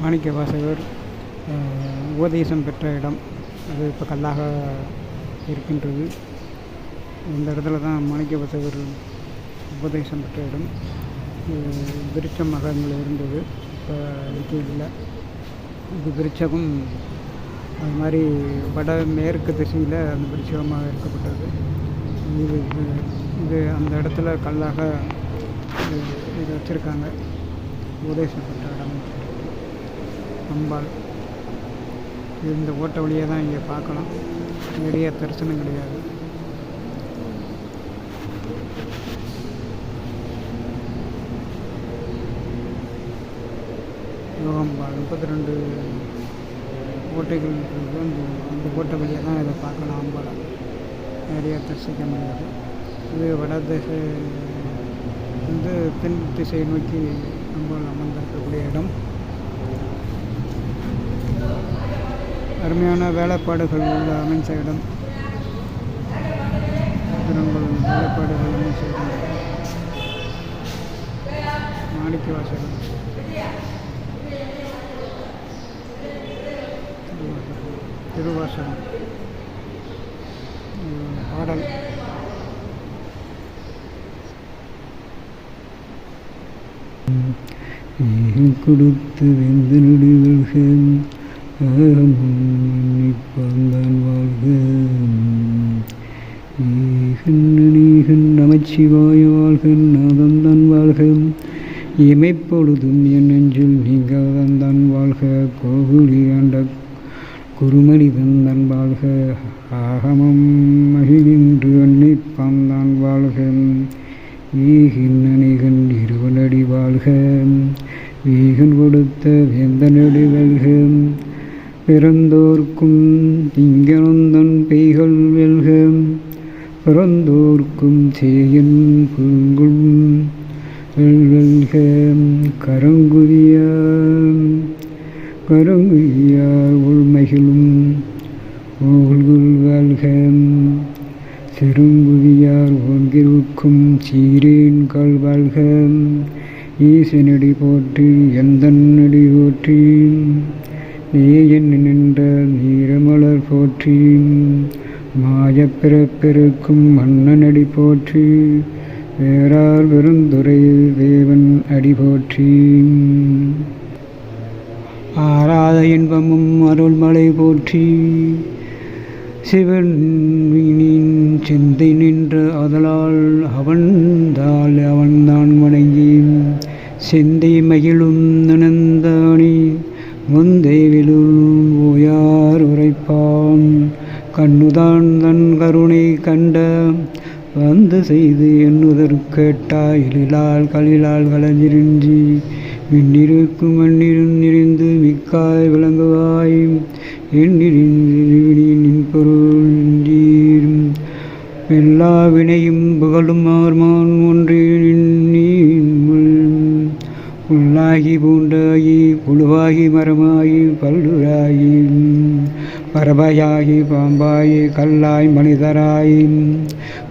மாணிக்க வாசகர் உபதேசம் பெற்ற இடம். அது இப்போ கல்லாக இருக்கின்றது. இந்த இடத்துல தான் மாணிக்க வாசகர் உபதேசம் பெற்ற இடம். விருட்ச மகங்கள் இருந்தது. இப்போ இல்லை. இது விருட்சகம் அது மாதிரி வட மேற்கு திசையில் அந்த விருட்சகமாக இருக்கப்பட்டது. இது இது- அந்த இடத்துல கல்லாக இது வச்சுருக்காங்க. உபதேசம் பெற்ற இடம். அம்பாள் இந்த ஓட்ட வழியாக தான் இங்கே பார்க்கலாம். நிறைய தரிசனம் கிடையாது. யோகம்பாள் முப்பத்தி ரெண்டு ஓட்டைகள் இருக்கு. அந்த அந்த ஓட்டை வழியாக தான் இதை பார்க்கலாம் அம்பாளை நிறைய தரிசிக்க முடியாது. இது வட திசை வந்து தென் திசையை நோக்கி அம்பாள் அமர்ந்திருக்கக்கூடிய இடம். அருமையான வேலைப்பாடுகள் உள்ள அமைஞ்ச இடம் வேலைப்பாடுகள் அமைஞ்ச இடம் மாணிக்க வாசகம். திருவாசகம். பாடல். கொடுத்து கொடுத்து வெந்த நொடிவல்க நிப்பாந்தான் வாழ்க. ஈகன் நீகன் நமச்சிவாய வாழ்க நாதந்தான் வாழ்க. இமைப்பொழுதும் என் நெஞ்சில் நீங்கள் தந்தன் வாழ்க. கோகுலி ஆண்ட குருமணி தந்தன் வாழ்க. ஆகமம் மகிழ்ந்து அன்னிப்பாந்தான் வாழ்க. ஈகின் அணிகன் இருவனடி வாழ்க. வீகன் கொடுத்த வேந்தனடி வாழ்க. பிறந்தோர்க்கும் திங்கனந்தன் பெய்கள் வெல்க பிறந்தோர்க்கும் சேயன் புல்கும் வெல்வெல்க கரங்குவிய கரங்குவியார் உள்மைகளும் ஓல்குல் வாழ்க. செருங்குவியார் ஓங்கிருக்கும் சீரேன் கால் வாழ்க. ஈசனடி போற்றி எந்தன்னடி போற்றி நேயன் நின்ற நீரமலர் போற்றி மாயப்பிறப்பிருக்கும் மன்னனடி போற்றி வேறார் பெருந்துறையில் தேவன் அடி போற்றி. ஆராத இன்பமும் அருள்மலை போற்றி சிவன் சிந்தை நின்ற அதலால் அவன்தாள் அவன்தான் வணங்கி சிந்தை மகிழும் கேட்டாய் எழிலால் கலிலால் கலஞ்சிருஞ்சி மின்னிருக்கும் மண்ணிருந்திருந்து மிக்காய் விளங்குவாய். எண்ணிறிந்து நின் பொருள் எல்லா வினையும் புகழும் ஆர்மான் ஒன்றே உள்ளாகி பூண்டாகி புழுவாகி மரமாகி பல்லுராகி பறவையாகி பாம்பாயி கல்லாய் மனிதராய்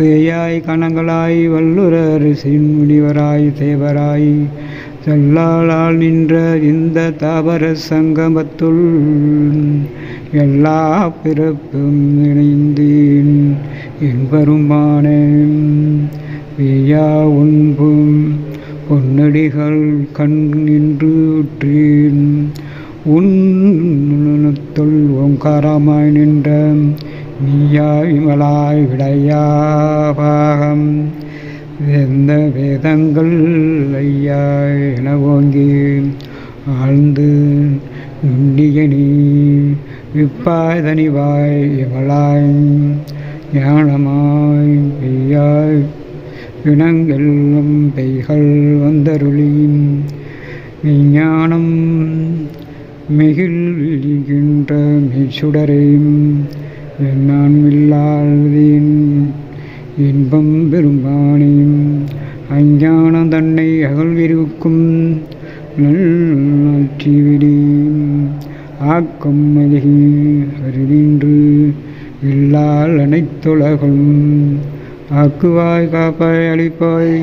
பேயாய் கணங்களாய் வல்லுரர் முனிவராய் தேவராய் செல்லாளால் நின்ற இந்த தாவர சங்கமத்துள் எல்லா பிறப்பும் இணைந்தேன். என்பருமான பேயா உண்பும் பொன்னடிகள் கண் நின்று உற்றேன். தொல் ஓங்காரமாய் நின்ற நீயாய் விமலாய் விடையாபாகம். எந்த வேதங்கள் ஐயா என ஓங்கி ஆழ்ந்து நுண்ணிய விப்பாதனிவாய் இவளாய் ஞானமாய் பெய்யாய் இனங்கெல்லும் பெய்கள் வந்தருளி விஞ்ஞானம் மிகிழ்கின்ற மிசுடரையும் நான் இன்பம் பெரும்பானேன் அஞ்ஞானம் தன்னை அகழ்விருக்கும் நல்நாட்சிவிடேன் ஆக்கம் அழகி அறிவின்று இல்லால் அனைத்துலகும் ஆக்குவாய் காப்பாய் அழிப்பாய்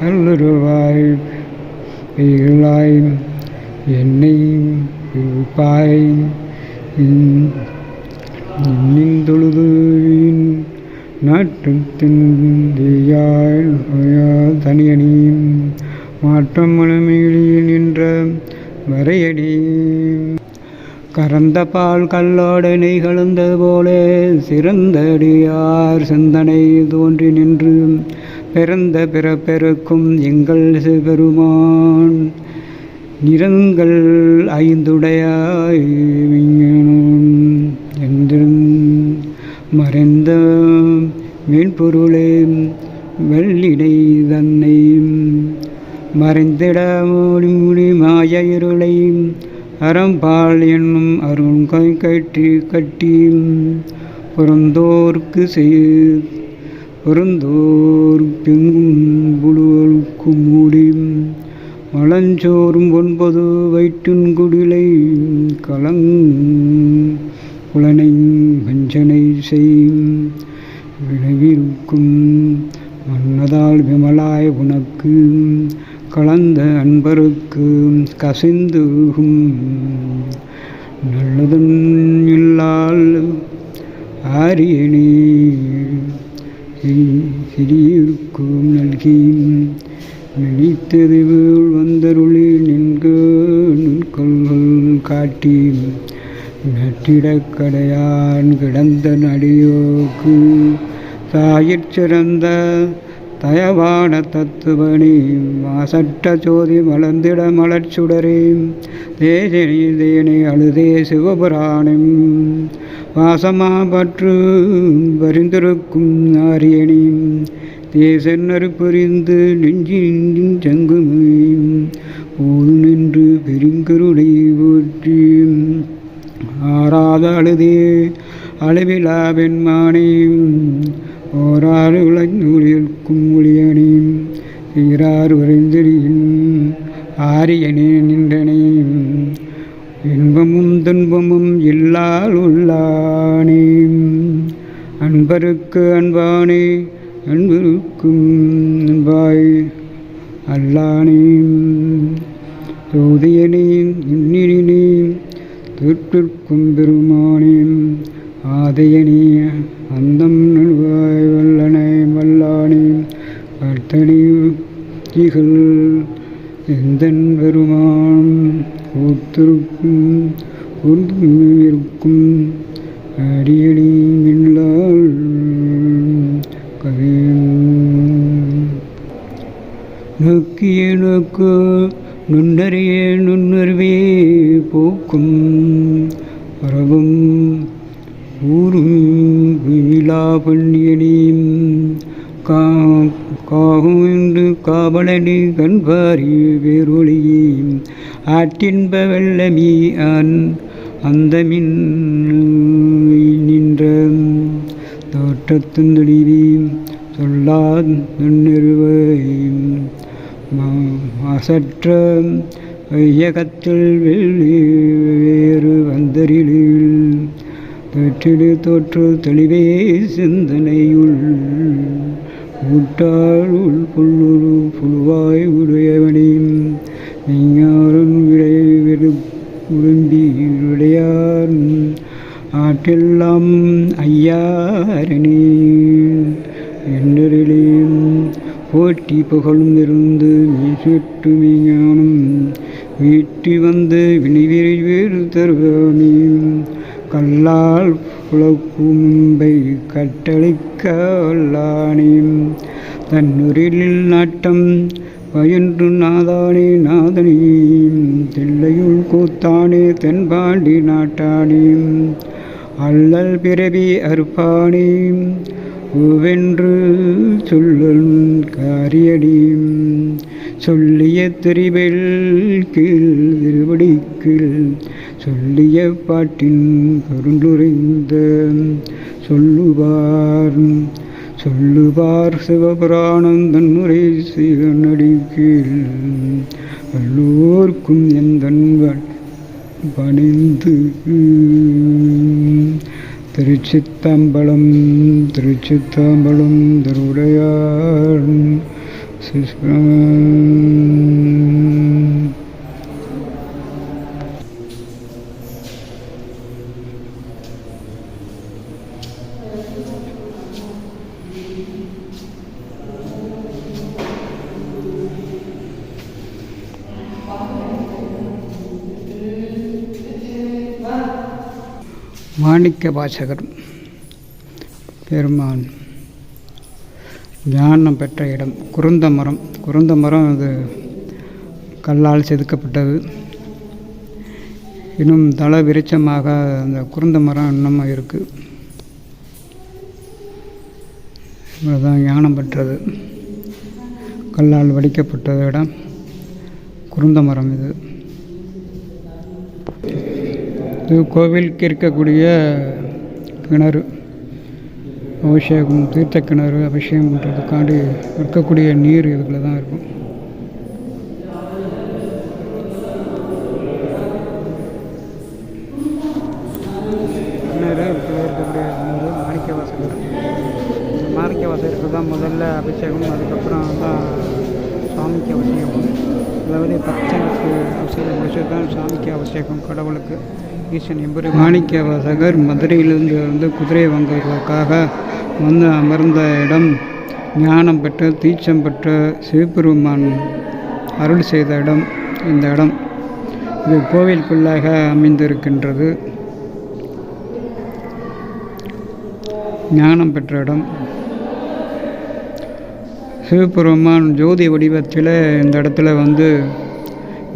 அல்லுருவாய் பெய்களாய் என்னை விடுவிப்பாய் இன்னின் தொழுது நாட்டத்தின் தனியணியும் மாற்றம் மனமேலியில் நின்ற வரையடி. கறந்த பால் கல்லோடனை கலந்த போலே போல சிறந்தடியார் சிந்தனை தோன்றி நின்று பிறந்த பிறப்பெருக்கும் எங்கள் சிவபெருமான். நிறங்கள் ஐந்துடையாய் விஞ்ஞானம் மறைந்திடும் மறைந்த மேற்பொருளே வெள்ளிடை தன்னை மறைந்திட முடி மாய இருளை அறம்பால் என்னும் அருண் கை கட்டி கட்டி புறந்தோர்க்கு செய் புறந்தோர் பெங்கும் புழுவலுக்கு மூடி மலஞ்சோறும் ஒன்பது வயிற்றின் குடிலை கலங் புலனை வஞ்சனை செய்யும் விளைவிருக்கும் மன்னதால் விமலாய் உனக்கு கலந்த அன்பருக்கு கசிந்துகும் நல்லதும் இல்லால் ஆரியனே சிறியிருக்கும் நல்கியும். நினைத்தது வந்தருளில் வந்தருளி நின்கு கொள்கள் காட்டி நெற்றிடக்கடையான் கிடந்த நடியோக்கு தாயிற் சிறந்த தயவான தத்துவனி மாசற்ற ஜோதி மலர்ந்திட மலர்ச்சுடரே தேஜனி தேனி அழுதே சிவபுராணம். வாசமா பற்று பரிந்திருக்கும் ஆரியணி தேசன்னரு புரிந்து நெஞ்சின் சங்குமே போது நின்று பெருங்கருடை போற்றி ஆறாத அழுதே அளவிலா வெண்மானே ஓராறு உலகூழியர்க்கும் ஒளியனேன் சீரார் உறைந்திரியின் ஆரியனே நின்றனே. இன்பமும் துன்பமும் இல்லால் உள்ளானே. அன்பருக்கு அன்பானே அன்பருக்கும் அன்பாய் அல்லானே. சோதியனேன் தொற்றிற்கும் பெருமானேன் ஆதையனே அந்தம் நல்வாய் வல்லனை வல்லானே அர்த்தனி திகள் எந்தன் பெருமான் கூத்திருக்கும் இருக்கும் அடியடி இல்லால் கவியும் நோக்கிய நோக்கு நுண்ணறிய நுண்ணறிவே போக்கும் விழா பண்ணியடியும் கா காகும் என்று காவலனி கண்பாரி வேரொளியே ஆற்றின்ப வெள்ளமீ அன் அந்தமின் நின்ற தோற்றத்தின் தெளிவி சொல்லாத் நுண்ணிருவை மாசற்ற வையகத்தில் வெள்ளி வேறு தொற்றிடு தோற்று தெளிவே சிந்தனையுள். ஊட்டாளுள் புல்லுரு புழுவாய் உடையவனையும் மெய்ஞாரும் விடை வெறு விரும்பி விடையார் ஆற்றெல்லாம் ஐயாரணி. என்னரிலேயும் போட்டி புகழும் இருந்து மீசுட்டு மெய்ஞானம். வீட்டி வந்து வினைவிரைவேறு தருவாமியும் கல்லால் புலக்கும் முன்பை கட்டளைக்க தன்னுரிலில் நாட்டம் பயின்று நாதானே நாதனே தில்லையுள் கூத்தானே தென்பாண்டி நாட்டானேம் அல்லல் பிறவி அறுப்பானே வென்று சொல்லும் காரியடியும் சொல்லிய தெரிவில் கீழ் திருவடி கீழ் சொல்லிய பாட்டின் கருண்டுரைந்த சொல்லுவார். சொல்லுவார் சிவபுராணந்தன் முறை சிவனடி கீழ் எல்லோர்க்கும் எந்தன் பணிந்து திருச்சித்தம்பலம் திருச்சித்தம்பலம் திருவுடையார். சிஸ்ரம் மாணிக்க வாசகர் பெருமான். ஞானம் பெற்ற இடம் குருந்த மரம் குருந்த மரம் அது கல்லால் செதுக்கப்பட்டது. இன்னும் தள விருட்சமாக அந்த குருந்த மரம் இன்னமும் இருக்குது இவ்வளோதான் ஞானம் பெற்றது. கல்லால் வடிக்கப்பட்ட இடம் குருந்த மரம் இது. இது கோவிலுக்கு இருக்கக்கூடிய கிணறு. அபிஷேகம் தீர்த்த கிணறு அபிஷேகம் பண்ணுறதுக்காண்டி இருக்கக்கூடிய நீர் இதுக்குள்ள தான் இருக்கும். கிணறு மாணிக்க வாசகர் மாணிக்க தான் முதல்ல அபிஷேகம் அதுக்கப்புறம் தான் சாமிக்கு அபிஷேகம். அதாவது பக்தனுக்கு அபிஷேகம் முடிச்சது தான் சாமிக்கு அபிஷேகம் கடவுளுக்கு. ஈசன் எம்பெரு மாணிக்க வாசகர் மதுரையிலிருந்து வந்து குதிரை வாங்குவதற்காக வந்து அமர்ந்த இடம். ஞானம் பெற்ற தீட்சம் பெற்ற சிவபெருமான் அருள் செய்த இடம் இந்த இடம். இது கோவிலுக்குள்ளாக அமைந்திருக்கின்றது. ஞானம் பெற்ற இடம். சிவபெருமான் ஜோதி வடிவத்தில் இந்த இடத்துல வந்து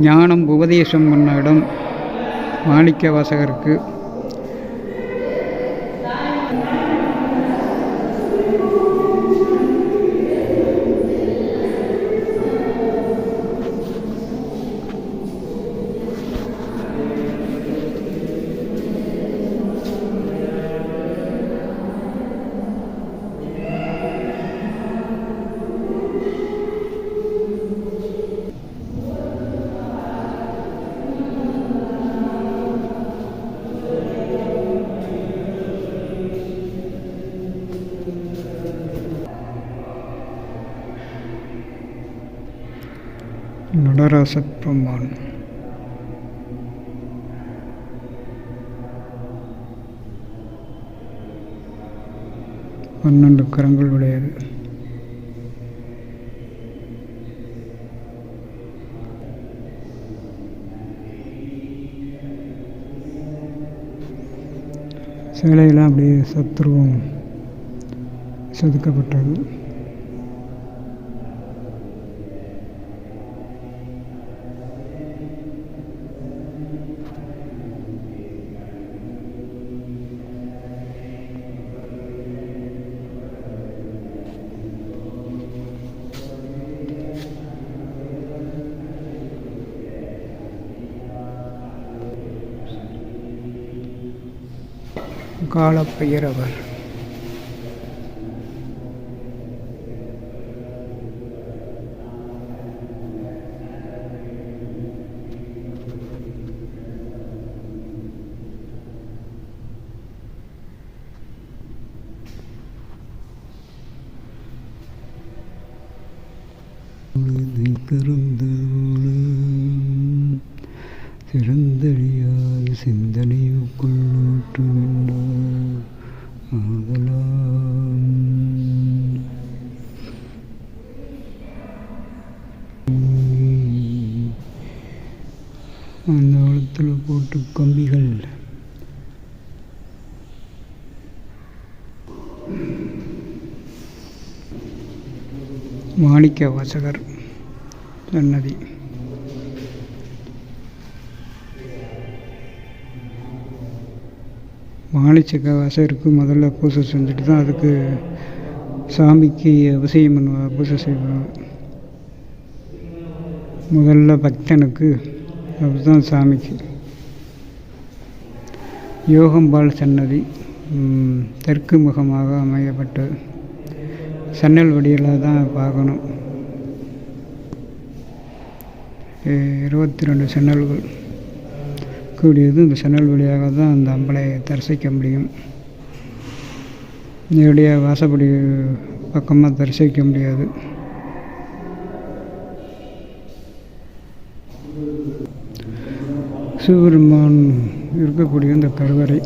ஞானம் உபதேசம் பண்ண இடம். மாணிக்க வாசகருக்கு நடராசப் பெருமான் பன்னெண்டு கரங்கள் உடையது. சேலையெல்லாம் அப்படியே சத்துருவம் செதுக்கப்பட்டது. காலப்பெயரவர் அந்த வளத்தில் போட்டு கம்பிகள் மாணிக்க வாசகர் சன்னதி. மாணிச்சக்க வாசகருக்கு முதல்ல பூஜை செஞ்சுட்டு தான் அதுக்கு சாமிக்கு அபிஷேகம் பண்ணுவாங்க பூஜை செய்வாங்க முதல்ல பக்தனுக்கு அதுதான் சாமிக்கு. யோகம்பால் சன்னதி தெற்கு முகமாக அமையப்பட்டது சன்னல் வடியில் தான் பார்க்கணும். இருபத்தி ரெண்டு சன்னல்கள். கூடியது இந்த சன்னல் வழியாக தான் அந்த அம்பலை தரிசிக்க முடியும். நேரடியாக வாசப்படி பக்கமாக தரிசிக்க முடியாது. சிவபெருமான் இருக்கக்கூடிய இந்த கருவறை.